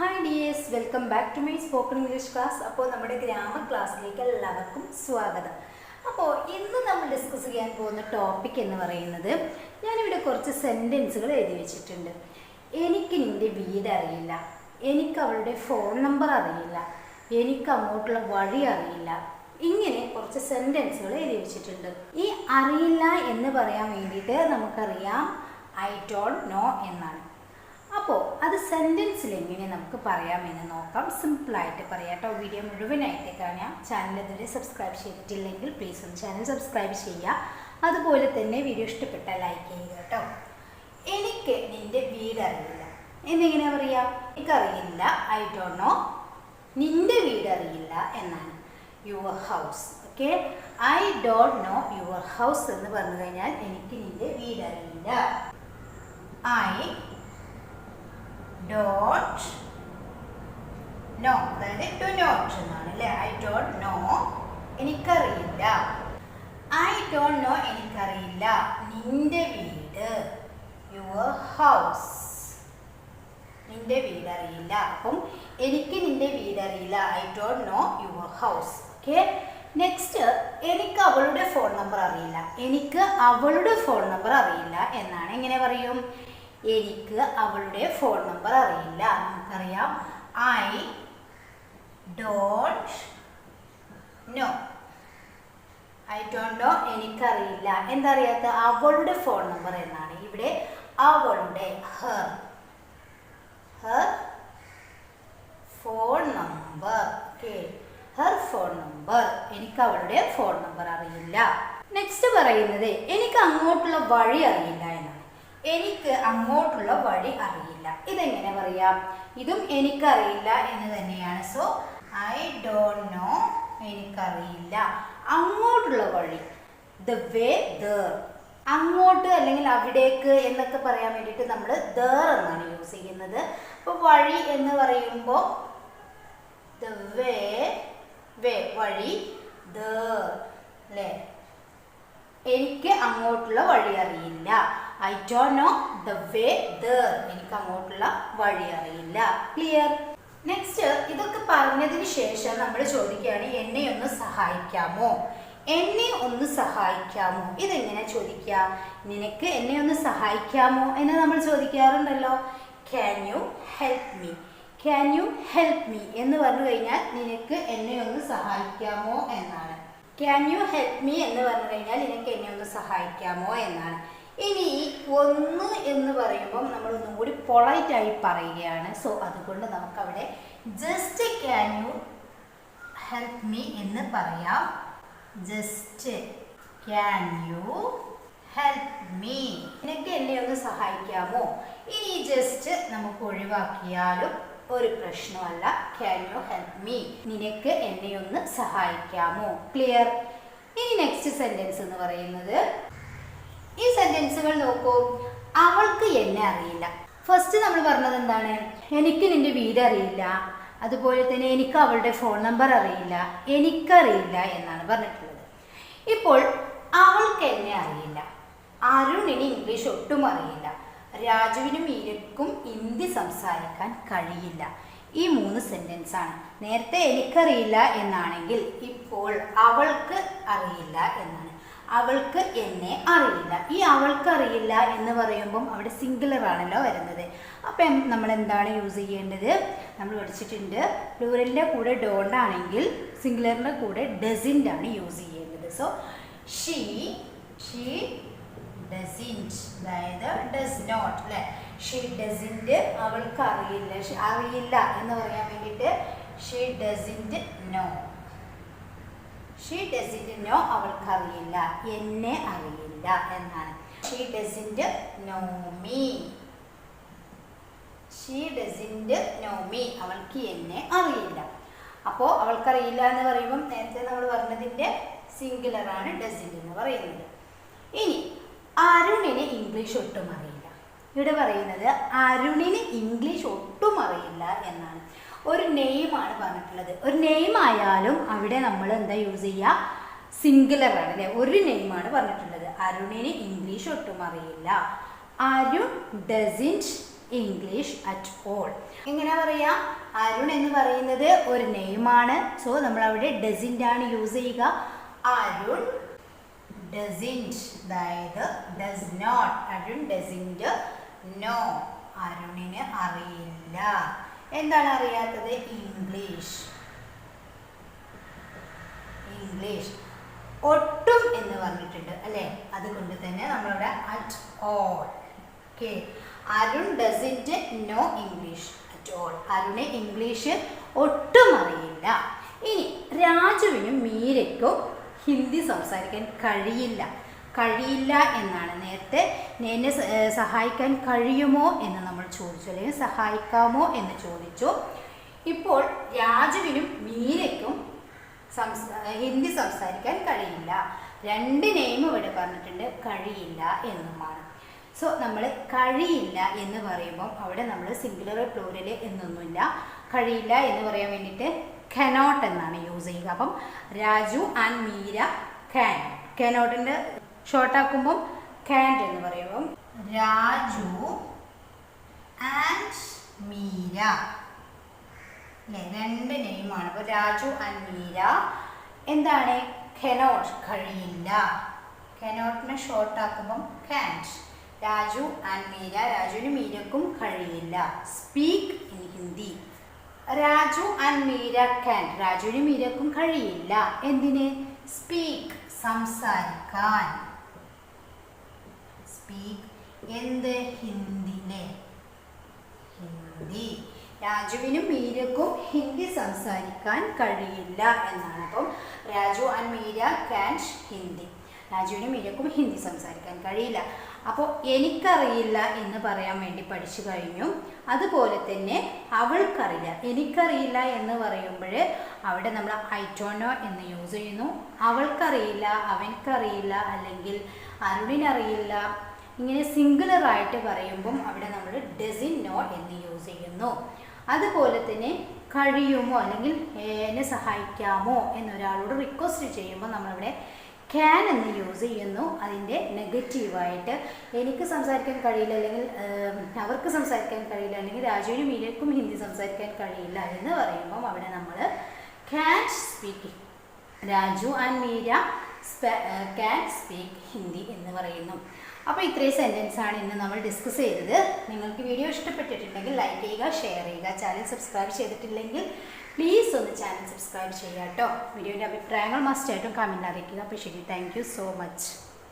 Hi dears welcome back to my spoken English class അപ്പോൾ നമ്മുടെ grammar ക്ലാസ്സിലേക്ക് എല്ലാവർക്കും സ്വാഗതം. അപ്പോൾ ഇന്ന് നമ്മൾ ഡിസ്കസ് ചെയ്യാൻ പോകുന്ന ടോപ്പിക് എന്ന് പറയുന്നത് ഞാനിവിടെ കുറച്ച് സെന്റൻസുകൾ എഴുതി വെച്ചിട്ടുണ്ട്. എനിക്ക് നിന്റെ വീട് അറിയില്ല. എനിക്ക് അവളുടെ ഫോൺ നമ്പർ അറിയില്ല. എനിക്ക് അങ്ങോട്ടുള്ള വഴി അറിയില്ല. ഇങ്ങനെ കുറച്ച് സെന്റൻസുകൾ എഴുതി വെച്ചിട്ടുണ്ട്. ഈ അറിയില്ല എന്ന് പറയാൻ വേണ്ടിയിട്ട് നമുക്കറിയാം ഐ ഡോണ്ട് നോ എന്നാണ്. അപ്പോൾ അത് സെന്റൻസിൽ എങ്ങനെ നമുക്ക് പറയാമെന്ന് നോക്കാം. സിമ്പിളായിട്ട് പറയാം കേട്ടോ വീഡിയോ മുഴുവനായിട്ട് കാണാം. ചാനൽ ഇതുവരെ സബ്സ്ക്രൈബ് ചെയ്തിട്ടില്ലെങ്കിൽ പ്ലീസ് ഒന്ന് ചാനൽ സബ്സ്ക്രൈബ് ചെയ്യുക അതുപോലെ തന്നെ വീഡിയോ ഇഷ്ടപ്പെട്ടാൽ ലൈക്ക് ചെയ്യുക കേട്ടോ എനിക്ക് നിന്റെ വീടറിയില്ല എന്നെങ്ങനെയാ പറയുക എനിക്കറിയില്ല. ഐ ഡോണ്ട് നോ നിന്റെ വീടറിയില്ല എന്നാണ്. Your house okay I don't know your house എന്ന് പറഞ്ഞു കഴിഞ്ഞാൽ എനിക്ക് നിന്റെ വീടറിയില്ല ഐ ഡോട്ട് നോ അതായത് ടു നോട്ട് എന്നാണ് അല്ലേ ഐ ഡോണ്ട് നോ എനിക്കറിയില്ല. ഐ ഡോണ്ട് നോ എനിക്കറിയില്ല. നിന്റെ വീട് യുവർ ഹൗസ് നിന്റെ വീട് അറിയില്ല അപ്പം എനിക്ക് നിന്റെ വീട് അറിയില്ല I don't know your house okay next എനിക്ക് അവളുടെ ഫോൺ നമ്പർ അറിയില്ല. എനിക്ക് അവളുടെ ഫോൺ നമ്പർ അറിയില്ല എന്നാണ് എങ്ങനെ പറയും. എനിക്ക് അവളുടെ ഫോൺ നമ്പർ അറിയില്ല. നമുക്കറിയാം. I don't know I don't know എനിക്കറിയില്ല. എന്തറിയാത്ത? അവളുടെ ഫോൺ നമ്പർ എന്നാണ്. ഇവിടെ അവളുടെ her her phone number okay her phone number എനിക്ക് അവളുടെ ഫോൺ നമ്പർ അറിയില്ല. നെക്സ്റ്റ് പറയുന്നത് എനിക്ക് അങ്ങോട്ടുള്ള വഴി അറിയില്ല. എനിക്ക് അങ്ങോട്ടുള്ള വഴി അറിയില്ല. ഇതെങ്ങനെ പറയാം? ഇതും എനിക്കറിയില്ല എന്ന് തന്നെയാണ്. സോ ഐ ഡോണ്ട് നോ എനിക്കറിയില്ല. അങ്ങോട്ടുള്ള വഴി. ദ വേ ദർ അങ്ങോട്ട് അല്ലെങ്കിൽ അവിടേക്ക് എന്നൊക്കെ പറയാൻ വേണ്ടിയിട്ട് നമ്മൾ ദർ എന്നാണ് യൂസ് ചെയ്യുന്നത്. അപ്പോൾ വഴി എന്ന് പറയുമ്പോൾ ദ വേ വേ വഴി ദർ അല്ലേ എനിക്ക് അങ്ങോട്ടുള്ള വഴി അറിയില്ല. I don't know the way there എനിക്ക് അങ്ങോട്ടുള്ള വഴി അറിയില്ല. ക്ലിയർ നെക്സ്റ്റ് ഇതൊക്കെ പറഞ്ഞതിന് ശേഷം നമ്മൾ ചോദിക്കുകയാണ് എന്നെ ഒന്ന് സഹായിക്കാമോ? എന്നെ ഒന്ന് സഹായിക്കാമോ? ഇതെങ്ങനെ ചോദിക്കുക? നിനക്ക് എന്നെ ഒന്ന് സഹായിക്കാമോ? എന്ന് നമ്മൾ ചോദിക്കാറുണ്ടല്ലോ. Can you help me can you help me എന്ന് പറഞ്ഞു കഴിഞ്ഞാൽ നിനക്ക് എന്നെ ഒന്ന് സഹായിക്കാമോ? എന്നാണ്. ക്യാൻ യു ഹെൽപ്പ് മീ എന്ന് പറഞ്ഞു കഴിഞ്ഞാൽ നിനക്ക് എന്നെ ഒന്ന് സഹായിക്കാമോ? എന്നാണ്. ഇനി ഒന്ന് എന്ന് പറയുമ്പം നമ്മൾ ഒന്നും കൂടി പൊളൈറ്റ് ആയി പറയുകയാണ്. സോ അതുകൊണ്ട് നമുക്ക് അവിടെ just can you help me എന്ന് പറയാം. Just can you help me നിനക്ക് എന്നെ ഒന്ന് സഹായിക്കാമോ? ഇനി ജസ്റ്റ് നമുക്ക് ഒഴിവാക്കിയാലും ഒരു പ്രശ്നമല്ല. ക്യാൻ യു ഹെൽപ്പ് മീ നിനക്ക് എന്നെ ഒന്ന് സഹായിക്കാമോ? ക്ലിയർ ഇനി നെക്സ്റ്റ് സെന്റൻസ് എന്ന് പറയുന്നത് ഈ സെന്റൻസുകൾ നോക്കൂ. അവൾക്ക് എന്നെ അറിയില്ല. ഫസ്റ്റ് നമ്മൾ പറഞ്ഞത് എന്താണ്? എനിക്ക് നിന്റെ വീട് അറിയില്ല. അതുപോലെ തന്നെ എനിക്ക് അവളുടെ ഫോൺ നമ്പർ അറിയില്ല. എനിക്കറിയില്ല എന്നാണ് പറഞ്ഞിട്ടുള്ളത്. ഇപ്പോൾ അവൾക്ക് എന്നെ അറിയില്ല. അരുണിന് ഇംഗ്ലീഷ് ഒട്ടും അറിയില്ല. രാജുവിനും മീരക്കും ഹിന്ദി സംസാരിക്കാൻ കഴിയില്ല. ഈ മൂന്ന് സെന്റൻസ് ആണ്. നേരത്തെ എനിക്കറിയില്ല എന്നാണെങ്കിൽ ഇപ്പോൾ അവൾക്ക് അറിയില്ല എന്നാണ് അവൾക്ക് എന്നെ അറിയില്ല. ഈ അവൾക്ക് അറിയില്ല എന്ന് പറയുമ്പം അവിടെ സിംഗുലർ ആണല്ലോ വരുന്നത്. അപ്പം നമ്മൾ എന്താണ് യൂസ് ചെയ്യേണ്ടത്? നമ്മൾ പഠിച്ചിട്ടുണ്ട് പ്ലൂറലിന്റെ കൂടെ ഡോണ്ട് ആണെങ്കിൽ സിംഗുലറിന്റെ കൂടെ ഡസിന്റ് ആണ് യൂസ് ചെയ്യേണ്ടത്. സോ ഷീ ഷീ ഡസിന്റ് അതായത് ഡസ് നോട്ട് അല്ലേ ഷീ ഡസിന്റ് അവൾക്ക് അറിയില്ല. അറിയില്ല എന്ന് പറയാൻ വേണ്ടിയിട്ട് she doesn't know she doesn't know അവൾക്ക് അറിയില്ല എന്നെ അറിയില്ല എന്നാണ്. She doesn't know me she doesn't know me അവൾക്ക് എന്നെ അറിയില്ല. അപ്പോൾ അവൾക്കറിയില്ല എന്ന് പറയുമ്പം നേരത്തെ നമ്മൾ പറഞ്ഞതിന്റെ സിംഗുലറാണ് ഡസിന്റ് എന്ന് പറയുന്നത്. ഇനി അരുണിന് ഇംഗ്ലീഷ് ഒട്ടും അറിയില്ല. ഇവിടെ പറയുന്നത് അരുണിന് ഇംഗ്ലീഷ് ഒട്ടും അറിയില്ല എന്നാണ്. ഒരു നെയിമാണ് പറഞ്ഞിട്ടുള്ളത്. ഒരു നെയിം ആയാലും അവിടെ നമ്മൾ എന്താ യൂസ് ചെയ്യുക സിംഗുലർ ആണ് അല്ലെ? ഒരു നെയിമാണ് പറഞ്ഞിട്ടുള്ളത്. അരുണിന് ഇംഗ്ലീഷ് ഒട്ടും അറിയില്ല. Arun doesn't English at all എങ്ങനെ പറയാ? അരുൺ എന്ന് പറയുന്നത് ഒരു നെയിമാണ്. സോ നമ്മൾ അവിടെ ഡസിന്റ് ആണ് യൂസ് ചെയ്യുക. അരുൺ ഡസിന്റ് അതായത് does not Arun doesn't know അരുണിന് അറിയില്ല. എന്താണ് അറിയാത്തത് ഇംഗ്ലീഷ്. ഇംഗ്ലീഷ്. ഒട്ടും എന്ന് പറഞ്ഞിട്ടുണ്ട് അല്ലേ? അതുകൊണ്ട് തന്നെ നമ്മളിവിടെ at all okay Arun doesn't know English at all Arun English ഒട്ടും അറിയില്ല. ഇനി രാജുവിനും മീരയ്ക്കും ഹിന്ദി സംസാരിക്കാൻ കഴിയില്ല. കഴിയില്ല എന്നാണ്. നേരത്തെ എന്നെ സഹായിക്കാൻ കഴിയുമോ എന്ന് നമ്മൾ ചോദിച്ചു അല്ലെങ്കിൽ സഹായിക്കാമോ എന്ന് ചോദിച്ചു. ഇപ്പോൾ രാജുവിനും മീരയ്ക്കും ഹിന്ദി സംസാരിക്കാൻ കഴിയില്ല. രണ്ട് നെയിം ഇവിടെ പറഞ്ഞിട്ടുണ്ട് കഴിയില്ല എന്നുമാണ്. സോ നമ്മൾ കഴിയില്ല എന്ന് പറയുമ്പോൾ അവിടെ നമ്മൾ സിംഗുലർ പ്ലൂരൽ എന്നൊന്നുമില്ല. കഴിയില്ല എന്ന് പറയാൻ വേണ്ടിയിട്ട് കനോട്ട് എന്നാണ് യൂസ് ചെയ്യുക. അപ്പം രാജു ആൻഡ് മീര ക്യാൻ കനോട്ടിന്റെ ഷോർട്ടാക്കുമ്പം ക്യാൻഡ് എന്ന് പറയുമ്പം രാജു ആൻഡ് മീര. അല്ലേ രണ്ട് നെയിമാണ് അപ്പോൾ രാജു ആൻഡ് മീര. എന്താണ്? കെനോട്ട് കഴിയില്ല. കെനോട്ടിനെ ഷോർട്ട് ആക്കുമ്പം കാന്റ് രാജു ആൻഡ് മീര. രാജുവിനും മീരക്കും കഴിയില്ല. Speak in Hindi Raju and Meera can രാജുവിനും മീരക്കും കഴിയില്ല. എന്തിന്? സ്പീക്ക് സംസാരിക്കാൻ. സ്പീക്ക് എന്ത്? ഹിന്ദിനെ. ഹിന്ദി. രാജുവിനും മീരക്കും ഹിന്ദി സംസാരിക്കാൻ കഴിയില്ല എന്നാണ് അപ്പം രാജു ആൻഡ് മീര ക്യാൻഷ് ഹിന്ദി. രാജുവിനും മീരക്കും ഹിന്ദി സംസാരിക്കാൻ കഴിയില്ല. അപ്പോൾ എനിക്കറിയില്ല എന്ന് പറയാൻ വേണ്ടി പഠിച്ചു കഴിഞ്ഞു. അതുപോലെ തന്നെ അവൾക്കറിയില്ല. എനിക്കറിയില്ല എന്ന് പറയുമ്പോൾ അവിടെ നമ്മൾ ഐറ്റോനോ എന്ന് യൂസ് ചെയ്യുന്നു. അവൾക്കറിയില്ല അവൻക്കറിയില്ല അല്ലെങ്കിൽ അരുണിനറിയില്ല ഇങ്ങനെ സിംഗുലറായിട്ട് പറയുമ്പം അവിടെ നമ്മൾ ഡസിൻ നോ എന്ന് യൂസ് ചെയ്യുന്നു. അതുപോലെ തന്നെ കഴിയുമോ അല്ലെങ്കിൽ എന്നെ സഹായിക്കാമോ എന്നൊരാളോട് റിക്വസ്റ്റ് ചെയ്യുമ്പോൾ നമ്മളിവിടെ ക്യാൻ എന്ന് യൂസ് ചെയ്യുന്നു. അതിന്റെ നെഗറ്റീവായിട്ട് എനിക്ക് സംസാരിക്കാൻ കഴിയില്ല അല്ലെങ്കിൽ അവർക്ക് സംസാരിക്കാൻ കഴിയില്ല അല്ലെങ്കിൽ രാജുവിനും മീരക്കും ഹിന്ദി സംസാരിക്കാൻ കഴിയില്ല എന്ന് പറയുമ്പം അവിടെ നമ്മൾ can speak Raju and Meera can speak Hindi എന്ന് പറയുന്നു. അപ്പോൾ ഇത്രയും സെന്റൻസാണ് ഇന്ന് നമ്മൾ ഡിസ്കസ് ചെയ്തത്. നിങ്ങൾക്ക് വീഡിയോ ഇഷ്ടപ്പെട്ടിട്ടുണ്ടെങ്കിൽ ലൈക്ക് ചെയ്യുക ഷെയർ ചെയ്യുക ചാനൽ സബ്സ്ക്രൈബ് ചെയ്തിട്ടില്ലെങ്കിൽ പ്ലീസ് ഒന്ന് ചാനൽ സബ്സ്ക്രൈബ് ചെയ്യുക കേട്ടോ വീഡിയോന്റെ അഭിപ്രായങ്ങൾ മസ്റ്റായിട്ടും കമന്റ് അറിയിക്കുക. അപ്പോൾ ശരി താങ്ക് സോ മച്ച്